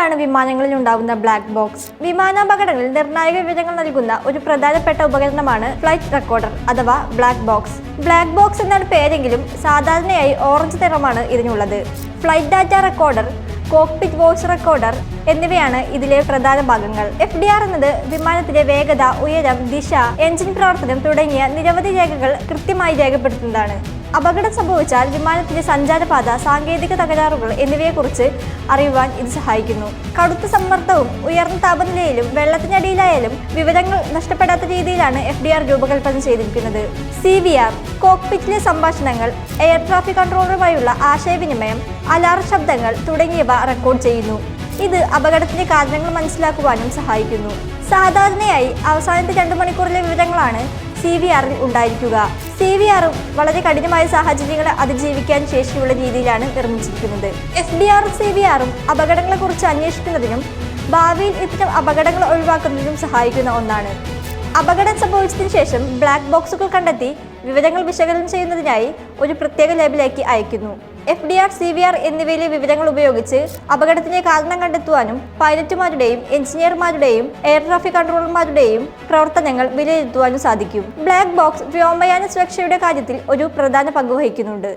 എന്താണ് വിമാനങ്ങളിൽ ഉണ്ടാകുന്ന ബ്ലാക്ക് ബോക്സ് വിമാനാപകടങ്ങളിൽ നിർണായക വിവരങ്ങൾ നൽകുന്ന ഒരു പ്രധാനപ്പെട്ട ഉപകരണമാണ് ഫ്ലൈറ്റ് റെക്കോർഡർ അഥവാ ബ്ലാക്ക് ബോക്സ് ബ്ലാക്ക് ബോക്സ് എന്നാണ് പേരെങ്കിലും സാധാരണയായി ഓറഞ്ച് നിറമാണ് ഇതിനുള്ളത്. Flight data recorder cockpit voice recorder എന്നിവയാണ് ഇതിലെ പ്രധാന ഭാഗങ്ങൾ. എഫ് ഡി ആർ എന്നത് വിമാനത്തിലെ വേഗത ഉയരം ദിശ എഞ്ചിൻ പ്രവർത്തനം തുടങ്ങിയ നിരവധി രേഖകൾ കൃത്യമായി രേഖപ്പെടുത്തുന്നതാണ്. അപകടം സംഭവിച്ചാൽ വിമാനത്തിന്റെ സഞ്ചാരപാത സാങ്കേതിക തകരാറുകൾ എന്നിവയെക്കുറിച്ച് അറിയുവാൻ ഇത് സഹായിക്കുന്നു. കടുത്ത സമ്മർദ്ദവും ഉയർന്ന താപനിലയിലും വെള്ളത്തിനടിയിലായാലും വിവരങ്ങൾ നഷ്ടപ്പെടാത്ത രീതിയിലാണ് എഫ് ഡി ആർ രൂപകൽപ്പന ചെയ്തിരിക്കുന്നത്. സി വി ആർ കോക്പിറ്റിലെ സംഭാഷണങ്ങൾ എയർ ട്രാഫിക് കൺട്രോളറുമായുള്ള ആശയവിനിമയം അലാറ ശബ്ദങ്ങൾ തുടങ്ങിയവ റെക്കോർഡ് ചെയ്യുന്നു. ഇത് അപകടത്തിന്റെ കാരണങ്ങൾ മനസ്സിലാക്കുവാനും സഹായിക്കുന്നു. സാധാരണയായി അവസാനത്തെ രണ്ട് മണിക്കൂറിലെ വിവരങ്ങളാണ് സി വി ആറിൽ ഉണ്ടായിരിക്കുക. സി വി ആറും വളരെ കഠിനമായ സാഹചര്യങ്ങളെ അതിജീവിക്കാൻ ശേഷിയുള്ള രീതിയിലാണ് നിർമ്മിച്ചിരിക്കുന്നത്. എഫ് ഡി ആറും സി വി ആറും അപകടങ്ങളെക്കുറിച്ച് അന്വേഷിക്കുന്നതിനും ഭാവിയിൽ ഇത്തരം അപകടങ്ങൾ ഒഴിവാക്കുന്നതിനും സഹായിക്കുന്ന ഒന്നാണ്. അപകടം സംഭവിച്ചതിന് ശേഷം ബ്ലാക്ക് ബോക്സുകൾ കണ്ടെത്തി വിവരങ്ങൾ വിശകലനം ചെയ്യുന്നതിനായി ഒരു പ്രത്യേക ലാബിലേക്ക് അയക്കുന്നു F D R C V R എന്നിവയിലെ വിവരങ്ങൾ ഉപയോഗിച്ച് അപകടത്തിന്റെ കാരണം കണ്ടെത്തുവാനും പൈലറ്റുമാരുടെയും എഞ്ചിനീയർമാരുടെയും എയർ ട്രാഫിക് കൺട്രോളർമാരുടെയും പ്രവർത്തനങ്ങൾ വിലയിരുത്തുവാനും സാധിക്കും. ബ്ലാക്ക് ബോക്സ് വ്യോമയാന സുരക്ഷയുടെ കാര്യത്തിൽ ഒരു പ്രധാന പങ്ക് വഹിക്കുന്നുണ്ട്.